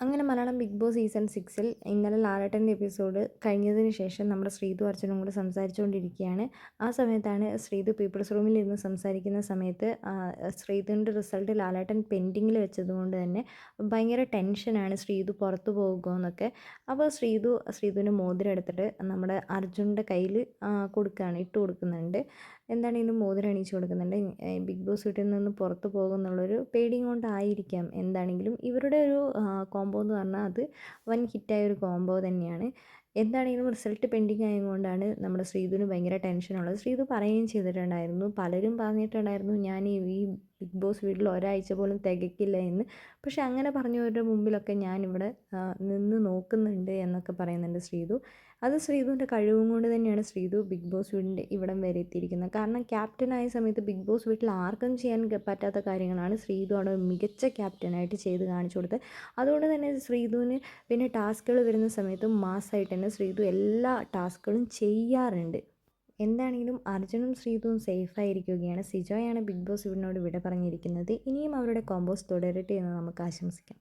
അങ്ങനെ Malayalam big boss season സിക്സിൽ ഇന്നലെ ലാലേട്ടന്റെ എപ്പിസോഡ് കഴിഞ്ഞതിന് ശേഷം നമ്മുടെ ശ്രീതു അർജുനും കൂടെ സംസാരിച്ചുകൊണ്ടിരിക്കുകയാണ്. ആ സമയത്താണ് ശ്രീതു പീപ്പിൾസ് റൂമിൽ ഇരുന്ന് സംസാരിക്കുന്ന സമയത്ത് ശ്രീതുവിന്റെ റിസൾട്ട് ലാലേട്ടൻ പെൻഡിങ്ങിൽ വെച്ചതുകൊണ്ട് തന്നെ ഭയങ്കര ടെൻഷനാണ് ശ്രീതു പുറത്തു പോകുമെന്നൊക്കെ. അപ്പോൾ ശ്രീതു ശ്രീതുവിന്റെ മോതിരം എടുത്തിട്ട് നമ്മുടെ അർജുന്റെ കയ്യിൽ കൊടുക്കുകയാണ് ഇട്ട് കൊടുക്കുന്നുണ്ട്. എന്താണെങ്കിലും മോതിരം അണിയിച്ചു കൊടുക്കുന്നുണ്ട്? ബിഗ് ബോസ് വീട്ടിൽ നിന്ന് പുറത്തു പോകുന്നുള്ളൊരു പേടിയും കൊണ്ടായിരിക്കാം. എന്താണെങ്കിലും ഇവരുടെ ഒരു കോംബോ എന്ന് പറഞ്ഞാൽ അത് വൻ ഹിറ്റായ ഒരു കോംബോ തന്നെയാണ്. എന്താണെങ്കിലും റിസൾട്ട് പെൻഡിങ് ആയതുകൊണ്ടാണ് നമ്മുടെ ശ്രീധുവിന് ഭയങ്കര ടെൻഷനുള്ളത് ശ്രീധു പറയുകയും ചെയ്തിട്ടുണ്ടായിരുന്നു. പലരും പറഞ്ഞിട്ടുണ്ടായിരുന്നു ഞാൻ ഈ ബിഗ് ബോസ് വീട്ടിൽ ഒരാഴ്ച പോലും തികയ്ക്കില്ല എന്ന്. പക്ഷെ അങ്ങനെ പറഞ്ഞവരുടെ മുമ്പിലൊക്കെ ഞാനിവിടെ നിന്ന് നോക്കുന്നുണ്ട് എന്നൊക്കെ പറയുന്നുണ്ട് ശ്രീതു. അത് ശ്രീതുവിന്റെ കഴിവും കൊണ്ട് തന്നെയാണ് ശ്രീതു ബിഗ് ബോസ് വീടിന്റെ ഇവിടം വരെ എത്തിയിരിക്കുന്നത്. കാരണം ക്യാപ്റ്റനായ സമയത്ത് ബിഗ് ബോസ് വീട്ടിൽ ആർക്കും ചെയ്യാൻ പറ്റാത്ത കാര്യങ്ങളാണ് ശ്രീതു അവിടെ മികച്ച ക്യാപ്റ്റനായിട്ട് ചെയ്ത് കാണിച്ചു കൊടുത്തത്. അതുകൊണ്ട് തന്നെ ശ്രീതുവിന് പിന്നെ ടാസ്കുകൾ വരുന്ന സമയത്തും മാസമായിട്ട് തന്നെ ശ്രീതു എല്ലാ ടാസ്കുകളും ചെയ്യാറുണ്ട്. എന്താണെങ്കിലും അർജുനും ശ്രീതുവും സേഫായിരിക്കുകയാണ് സിജോയാണ് ബിഗ് ബോസ് ഇവിടിനോട് വിട പറഞ്ഞിരിക്കുന്നത്. ഇനിയും അവരുടെ കോമ്പോസ് തുടരട്ടെ എന്ന് നമുക്ക് ആശംസിക്കാം.